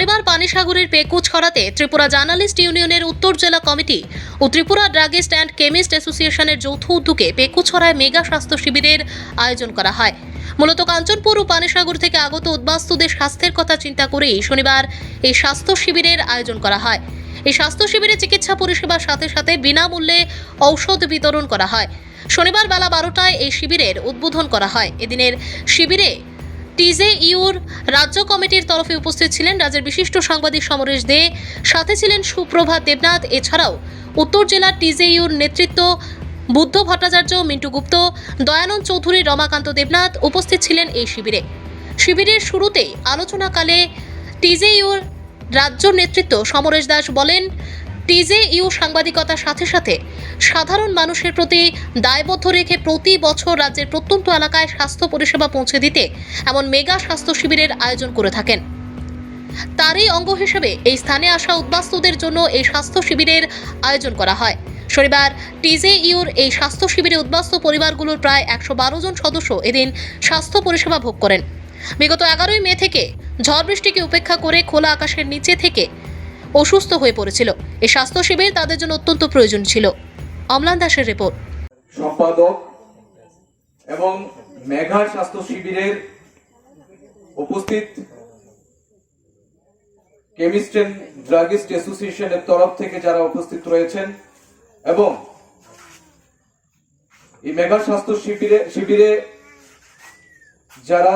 শনিবার পানিসাগরের পেকুচ করাতে ত্রিপুরা জার্নালিস্ট ইউনিয়নের উত্তর জেলা কমিটি ও ত্রিপুরা ড্রাগিস্ট অ্যান্ড কেমিস্ট অ্যাসোসিয়েশনের যৌথ উদ্যোগে পেকুছড়ায় মেগা স্বাস্থ্য শিবিরের আয়োজন করা হয়। মূলত কাঞ্চনপুর ও পানিসাগর থেকে আগত উদ্বাস্তুদের স্বাস্থ্যের কথা চিন্তা করেই শনিবার এই স্বাস্থ্য শিবিরের আয়োজন করা হয়। এই স্বাস্থ্য শিবিরে চিকিৎসা পরিষেবার সাথে সাথে বিনামূল্যে ঔষধ বিতরণ করা হয়। শনিবার বেলা বারোটায় এই শিবিরের উদ্বোধন করা হয়। এদিনের শিবিরে টিজে ইউর রাজ্য কমিটির তরফে উপস্থিত ছিলেন রাজ্যের বিশিষ্ট সাংবাদিক সমরেশ দে। সাথে ছিলেন সুপ্রভাত দেবনাথ। এছাড়াও উত্তর জেলার টিজে ইউর নেতৃত্ব বুদ্ধ ভট্টাচার্য, মিন্টু গুপ্ত, দয়ানন্দ চৌধুরী, রমাকান্ত দেবনাথ উপস্থিত ছিলেন এই শিবিরে। শিবিরের শুরুতেই আলোচনাকালে টিজে ইউর রাজ্য নেতৃত্ব সমরেশ দাস বলেন টিজে ইউ সাংবাদিকতার সাথে সাথে সাধারণ মানুষের প্রতি দায়বদ্ধ রেখে প্রতি বছর রাজ্যের প্রত্যন্ত এলাকায় স্বাস্থ্য পরিষেবা পৌঁছে দিতে এমন মেগা স্বাস্থ্য শিবিরের আয়োজন করে থাকেন। তারই অঙ্গ হিসেবে এই স্থানে আসা উদ্বাস্তুদের জন্য এই স্বাস্থ্য শিবিরের আয়োজন করা হয়। শনিবার টিজে ইউর এই স্বাস্থ্য শিবিরে উদ্বাস্তু পরিবারগুলোর প্রায় একশো বারো জন সদস্য এদিন স্বাস্থ্য পরিষেবা ভোগ করেন। বিগত এগারোই মে থেকে ঝড় বৃষ্টিকে উপেক্ষা করে খোলা আকাশের নিচে থেকে অসুস্থ হয়ে পড়েছিল। এই স্বাস্থ্য শিবির তাদের জন্য অত্যন্ত প্রয়োজন ছিল। অমলান দাসের রিপোর্ট। সম্পাদক এবং মেঘা স্বাস্থ্য শিবিরের উপস্থিত কেমিস্ট এন্ড ড্রাগিস্ট অ্যাসোসিয়েশনের তরফ থেকে যারা উপস্থিত রয়েছেন এবং এই মেঘা স্বাস্থ্য শিবিরে শিবিরে যারা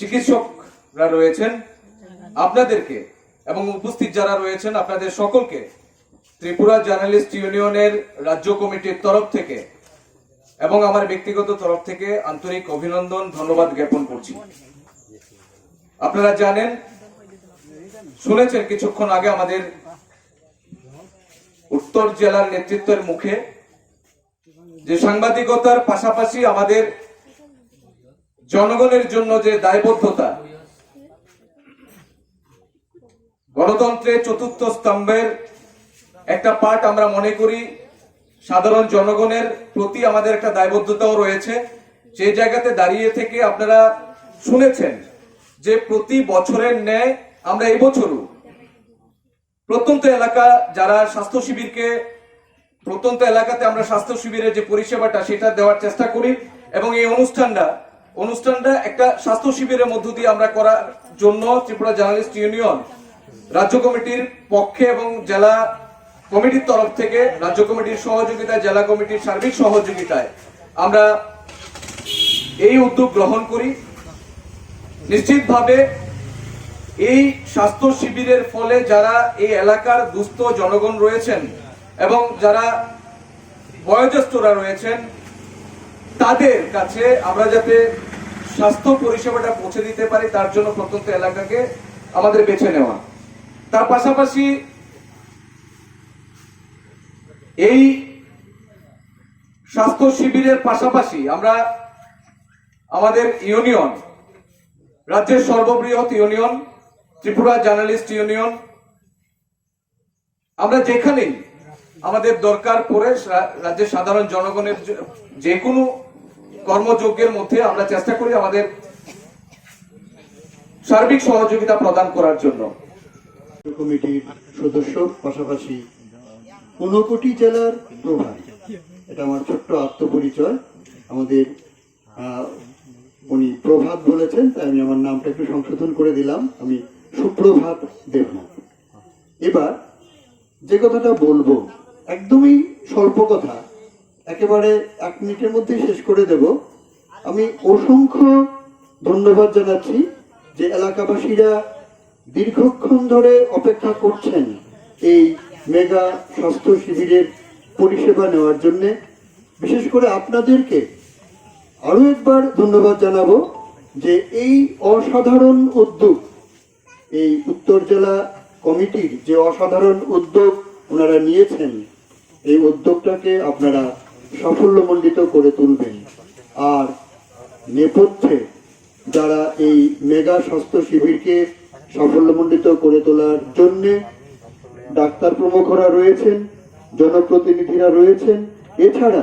চিকিৎসকরা রয়েছেন, আপনাদেরকে এবং উপস্থিত যারা রয়েছেন, আপনাদের সকলকে ত্রিপুরা জার্নালিস্ট ইউনিয়নের রাজ্য কমিটির তরফ থেকে এবং আমার ব্যক্তিগত তরফ থেকে আন্তরিক অভিনন্দন, ধন্যবাদ জ্ঞাপন করছি। আপনারা জানেন, শুনেছেন কিছুক্ষণ আগে আমাদের উত্তর জেলার নেতৃত্বের মুখে যে সাংবাদিকতার পাশাপাশি আমাদের জনগণের জন্য যে দায়বদ্ধতা গণতন্ত্রের চতুর্থ স্তম্ভের একটা পার্ট আমরা মনে করি, সাধারণ জনগণের প্রতি আমাদের একটা দায়বদ্ধতাও রয়েছে। সেই জায়গাতে দাঁড়িয়ে থেকে আপনারা শুনেছেন যে প্রতি বছরের ন্যায় আমরা এই বছরও প্রত্যন্ত এলাকা যারা স্বাস্থ্য শিবিরকে, প্রত্যন্ত এলাকাতে আমরা স্বাস্থ্য শিবিরের যে পরিষেবাটা সেটা দেওয়ার চেষ্টা করি এবং এই অনুষ্ঠানটা অনুষ্ঠানটা একটা স্বাস্থ্য শিবিরের মধ্য দিয়ে আমরা করার জন্য ত্রিপুরা জার্নালিস্ট ইউনিয়ন রাজ্য কমিটির পক্ষে এবং জেলা কমিটির তরফ থেকে রাজ্য কমিটির সহযোগিতায়, জেলা কমিটির সার্বিক সহযোগিতায় আমরা এই উদ্যোগ গ্রহণ করি। নিশ্চিতভাবে এই স্বাস্থ্য শিবিরের ফলে যারা এই এলাকার দুস্থ জনগণ রয়েছেন এবং যারা বয়োজ্যেষ্ঠরা রয়েছেন, তাদের কাছে আমরা যাতে স্বাস্থ্য পরিষেবাটা পৌঁছে দিতে পারি, তার জন্য প্রত্যন্ত এলাকাকে আমাদের বেছে নেওয়া। তার পাশাপাশি এই স্বাস্থ্য শিবিরের পাশাপাশি আমরা আমাদের ইউনিয়ন, রাজ্যের সর্ববৃহৎ ইউনিয়ন, ত্রিপুরা জার্নালিস্ট ইউনিয়ন, আমরা যেখানেই আমাদের দরকার পড়ে রাজ্যের সাধারণ জনগণের যে কোনো কর্মযজ্ঞের মধ্যে আমরা চেষ্টা করি আমাদের সার্বিক সহযোগিতা প্রদান করার জন্য। কমিটির সদস্য, পাশাপাশি ঊনকোটি জেলার প্রভার এটা আমার ছোট্ট আত্মপরিচয়। আমাদের উনি প্রভাত বলেছেন, তাই আমি আমার নামটা একটু সংশোধন করে দিলাম। আমি সুপ্রভাত দেবনাথ। এবার যে কথাটা বলব, একদমই স্বল্প কথা, একেবারে এক মিনিটের মধ্যেই শেষ করে দেব। আমি অসংখ্য ধন্যবাদ জানাচ্ছি যে এলাকাবাসীরা দীর্ঘক্ষণ ধরে অপেক্ষা করছেন এই মেগা স্বাস্থ্য শিবিরের পরিষেবা নেওয়ার জন্যে। বিশেষ করে আপনাদেরকে আরও একবার ধন্যবাদ জানাব যে এই অসাধারণ উদ্যোগ, এই উত্তর জেলা কমিটির যে অসাধারণ উদ্যোগ ওনারা নিয়েছেন, এই উদ্যোগটাকে আপনারা সাফল্যমণ্ডিত করে তুলবেন। আর নেপথ্যে যারা এই মেগা স্বাস্থ্য শিবিরকে সাফল্যমণ্ডিত করে তোলার জন্যে ডাক্তার প্রমুখরা রয়েছেন, জনপ্রতিনিধিরা রয়েছেন। এছাড়া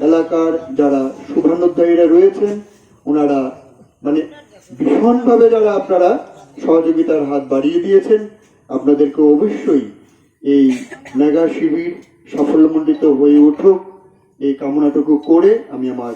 এলাকার যারা শুভানুধ্যায়ীরা রয়েছেন, ওনারা মানে ভীষণভাবে যারা আপনারা সহযোগিতার হাত বাড়িয়ে দিয়েছেন, আপনাদেরকে অবশ্যই এই মেগা শিবির সাফল্যমণ্ডিত হয়ে উঠুক। এই কামনাটুকু করে আমি আমার